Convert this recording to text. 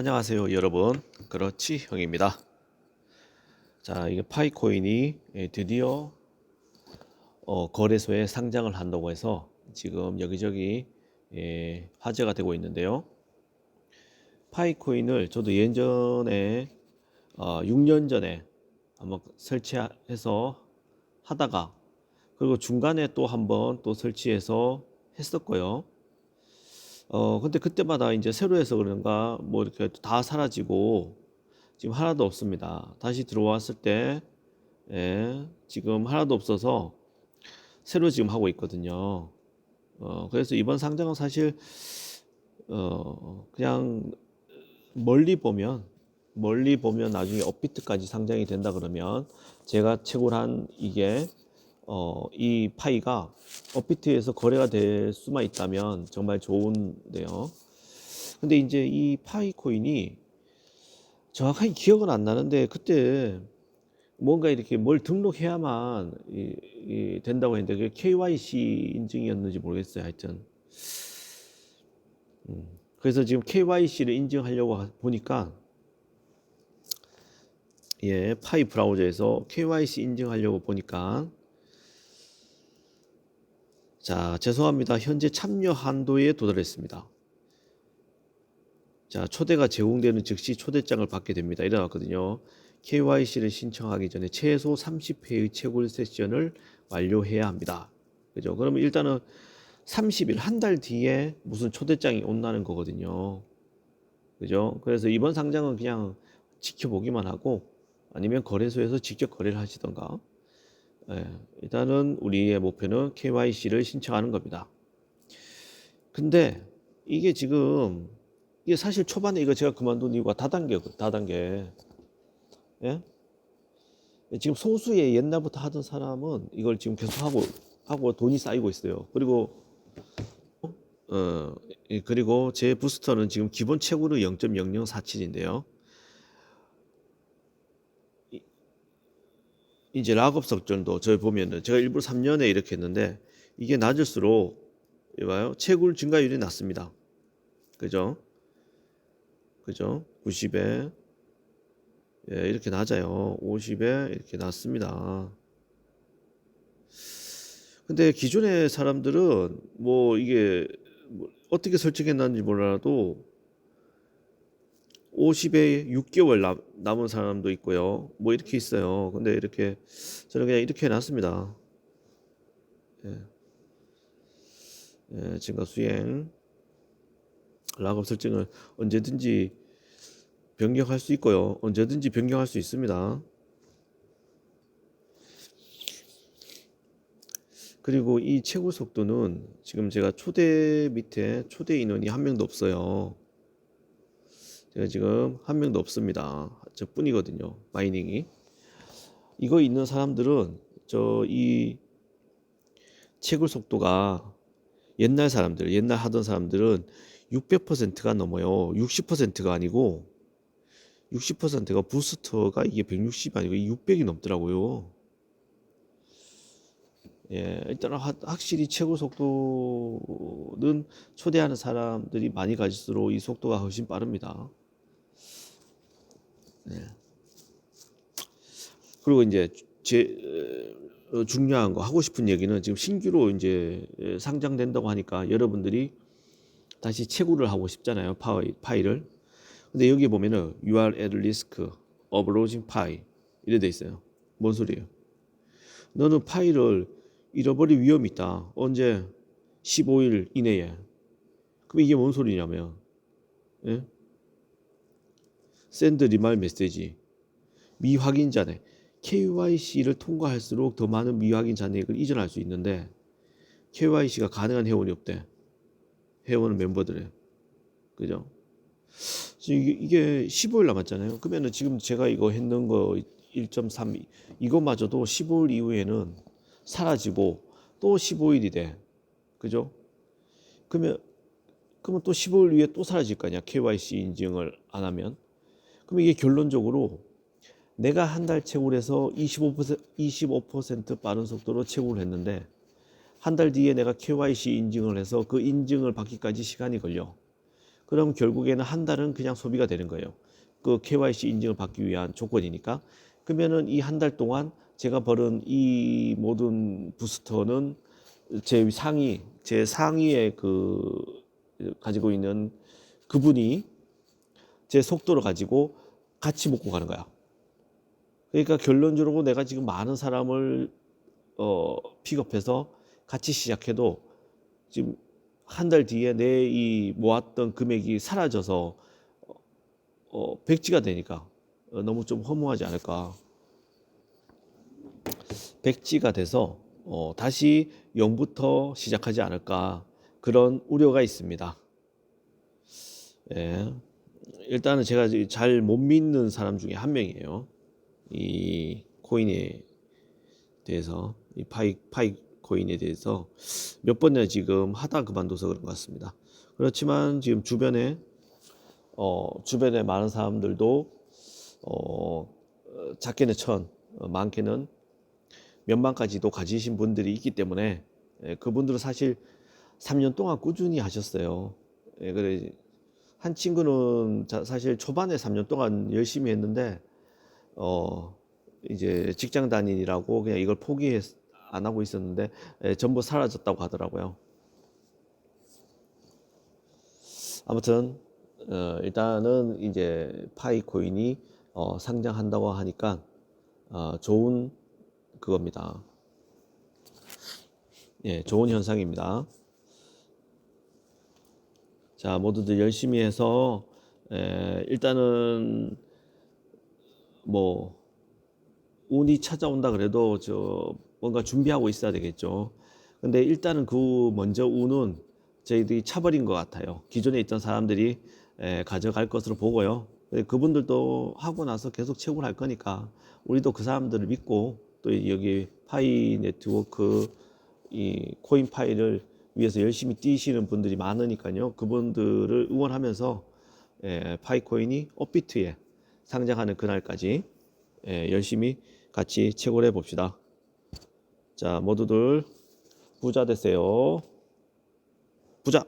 안녕하세요 여러분. 그렇지 형입니다. 자 이게 파이코인이 예, 드디어 어, 거래소에 상장을 한다고 해서 지금 여기저기 예, 화제가 되고 있는데요. 파이코인을 저도 예전에 어, 6년 전에 한번 설치해서 하다가 그리고 중간에 또 한번 또 설치해서 했었고요 어, 근데 그때마다 이제 새로 해서 그런가 뭐 이렇게 다 사라지고 지금 하나도 없습니다. 다시 들어왔을 때, 예, 지금 하나도 없어서 새로 지금 하고 있거든요. 어, 그래서 이번 상장은 사실, 어, 그냥 멀리 보면, 멀리 보면 나중에 업비트까지 상장이 된다 그러면 제가 채굴한 이게 어, 이 파이가 업비트에서 거래가 될 수만 있다면 정말 좋은데요. 근데 이제 이 파이 코인이 정확하게 기억은 안 나는데 그때 뭔가 이렇게 뭘 등록해야만 이, 이 된다고 했는데 그게 KYC 인증이었는지 모르겠어요. 하여튼. 음, 그래서 지금 KYC를 인증하려고 하- 보니까 예, 파이 브라우저에서 KYC 인증하려고 보니까 자, 죄송합니다. 현재 참여 한도에 도달했습니다. 자, 초대가 제공되는 즉시 초대장을 받게 됩니다. 이래놨거든요. KYC를 신청하기 전에 최소 30회의 채굴 세션을 완료해야 합니다. 그죠? 그러면 일단은 30일, 한 달 뒤에 무슨 초대장이 온다는 거거든요. 그죠? 그래서 이번 상장은 그냥 지켜보기만 하고 아니면 거래소에서 직접 거래를 하시던가 예, 일단은 우리의 목표는 KYC를 신청하는 겁니다. 근데 이게 지금 이게 사실 초반에 이거 제가 그만둔 이유가 다단계 다단계 예? 지금 소수의 옛날부터 하던 사람은 이걸 지금 계속 하고 하고 돈이 쌓이고 있어요. 그리고 어 예, 그리고 제 부스터는 지금 기본 채굴은 0.0047인데요. 이제 락업 석전도 저희 보면은 제가 일부러 3년에 이렇게 했는데 이게 낮을수록 이봐요 채굴 증가율이 낮습니다. 그죠? 그죠? 90에 예, 이렇게 낮아요. 50에 이렇게 낮습니다. 근데 기존의 사람들은 뭐 이게 뭐 어떻게 설정했는지 몰라도 50에 6개월 남, 남은 사람도 있고요. 뭐 이렇게 있어요. 근데 이렇게 저는 그냥 이렇게 해놨습니다. 예. 예, 증가 수행 락업 설정을 언제든지 변경할 수 있고요. 언제든지 변경할 수 있습니다. 그리고 이 채굴 속도는 지금 제가 초대 밑에 초대 인원이 한 명도 없어요. 제가 지금 한 명도 없습니다. 저 뿐이거든요. 마이닝이. 이거 있는 사람들은 저 이 채굴 속도가 옛날 사람들, 옛날 하던 사람들은 600%가 넘어요. 60%가 아니고 60%가 부스터가 이게 160이 아니고 600이 넘더라고요. 예, 일단 확실히 채굴 속도는 초대하는 사람들이 많이 가질수록 이 속도가 훨씬 빠릅니다. 네. 그리고 이제 제 어, 중요한 거 하고 싶은 얘기는 지금 신규로 이제 상장된다고 하니까 여러분들이 다시 채굴을 하고 싶잖아요 파일, 파일을. 근데 여기 보면은 you are at risk of losing file 이래 돼 있어요. 뭔 소리예요? 너는 파일을 잃어버릴 위험이 있다. 언제? 15일 이내에. 그럼 이게 뭔 소리냐면, 예? 샌드 리말 메시지. 미확인 잔액. KYC를 통과할수록 더 많은 미확인 잔액을 이전할 수 있는데, KYC가 가능한 회원이 없대. 회원 멤버들의. 그죠? 이게, 이게 15일 남았잖아요. 그러면은 지금 제가 이거 했는 거 1.3, 이것마저도 15일 이후에는 사라지고 또 15일이 돼. 그죠? 그러면 그러면 또 15일 후에 또 사라질 거 아니야. KYC 인증을 안 하면. 그럼 이게 결론적으로 내가 한 달 채굴해서 25% 25% 빠른 속도로 채굴을 했는데 한 달 뒤에 내가 KYC 인증을 해서 그 인증을 받기까지 시간이 걸려. 그럼 결국에는 한 달은 그냥 소비가 되는 거예요. 그 KYC 인증을 받기 위한 조건이니까. 그러면은 이 한 달 동안 제가 벌은 이 모든 부스터는 제 상위, 제 상위에 그 가지고 있는 그분이 제 속도를 가지고 같이 먹고 가는 거야. 그러니까 결론적으로 내가 지금 많은 사람을 어, 픽업해서 같이 시작해도 지금 한 달 뒤에 내 이 모았던 금액이 사라져서 어, 백지가 되니까 어, 너무 좀 허무하지 않을까. 백지가 돼서 어, 다시 0부터 시작하지 않을까 그런 우려가 있습니다. 예. 일단은 제가 잘 못 믿는 사람 중에 한 명이에요. 이 코인에 대해서 이 파이 파이 코인에 대해서 몇 번이나 지금 하다 그만둬서 그런 것 같습니다. 그렇지만 지금 주변에 어 주변에 많은 사람들도 어 작게는 천, 어, 많게는 몇만까지도 가지신 분들이 있기 때문에 예, 그분들은 사실 3년 동안 꾸준히 하셨어요. 예, 그래 한 친구는 자- 사실 초반에 3년 동안 열심히 했는데 어 이제 직장 다니라고 그냥 이걸 포기 안 하고 있었는데 예, 전부 사라졌다고 하더라고요. 아무튼 어, 일단은 이제 파이 코인이 어, 상장한다고 하니까 어, 좋은 그겁니다. 예, 좋은 현상입니다. 자, 모두들 열심히 해서 에, 일단은 뭐 운이 찾아온다 그래도 저 뭔가 준비하고 있어야 되겠죠. 근데 일단은 그 먼저 운은 저희들이 차버린 것 같아요. 기존에 있던 사람들이 에, 가져갈 것으로 보고요. 그분들도 하고 나서 계속 채굴 할 거니까 우리도 그 사람들을 믿고 또 여기 파이 네트워크 이 코인 파이를 위해서 열심히 뛰시는 분들이 많으니까요. 그분들을 응원하면서 에, 파이 코인이 업비트에 상장하는 그날까지 예, 열심히 같이 채굴해 봅시다. 자, 모두들 부자 되세요. 부자.